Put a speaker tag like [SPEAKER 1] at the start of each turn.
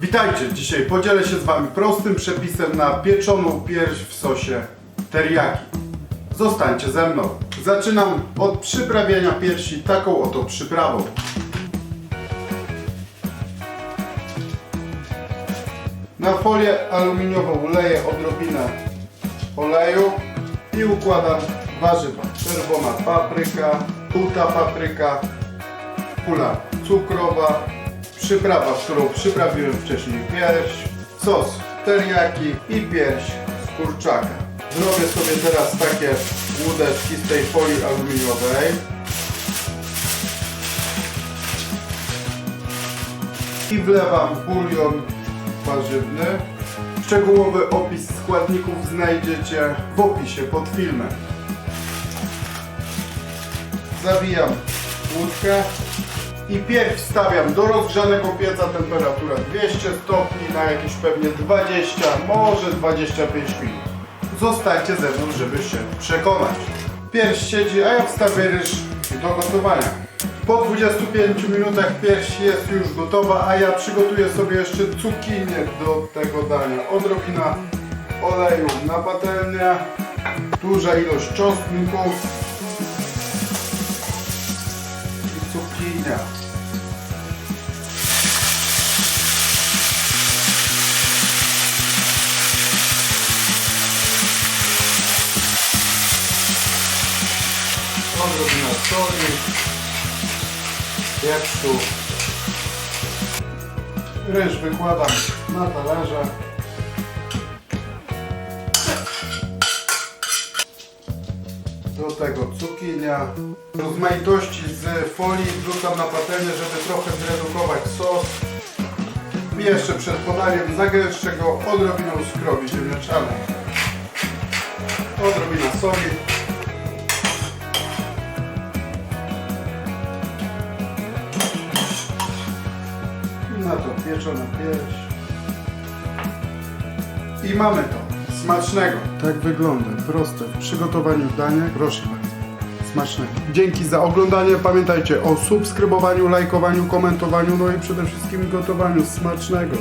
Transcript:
[SPEAKER 1] Witajcie! Dzisiaj podzielę się z Wami prostym przepisem na pieczoną pierś w sosie teriyaki. Zostańcie ze mną. Zaczynam od przyprawiania piersi taką oto przyprawą. Na folię aluminiową leję odrobinę oleju i układam warzywa. Czerwona papryka, żółta papryka, pula cukrowa, przyprawa, którą przyprawiłem wcześniej pierś, sos teriyaki i pierś z kurczaka. Zrobię sobie teraz takie łódeczki z tej folii aluminiowej. I wlewam bulion warzywny. Szczegółowy opis składników znajdziecie w opisie pod filmem. Zawijam łódkę i pierw wstawiam do rozgrzanego pieca temperatura 200 stopni na jakieś pewnie 20, może 25 minut. Zostańcie ze mną, żeby się przekonać. Pierś siedzi, a ja wstawię ryż do gotowania. Po 25 minutach pierś jest już gotowa, a ja przygotuję sobie jeszcze cukinię do tego dania. Odrobina oleju na patelnię, duża ilość czosnku i cukinia. Odrobina soli, pieprzu. Ryż wykładam na talerze. Do tego cukinia. Rozmaitości z folii wrzucam na patelnię, żeby trochę zredukować sos. I jeszcze przed podaniem zagęszczę go odrobiną skrobi ziemniaczanej. Odrobina soli. Pieczona pierś. I mamy to. Smacznego. Tak wygląda. Proste w przygotowaniu dania. Proszę bardzo. Smacznego. Dzięki za oglądanie. Pamiętajcie o subskrybowaniu, lajkowaniu, komentowaniu, no i przede wszystkim gotowaniu smacznego.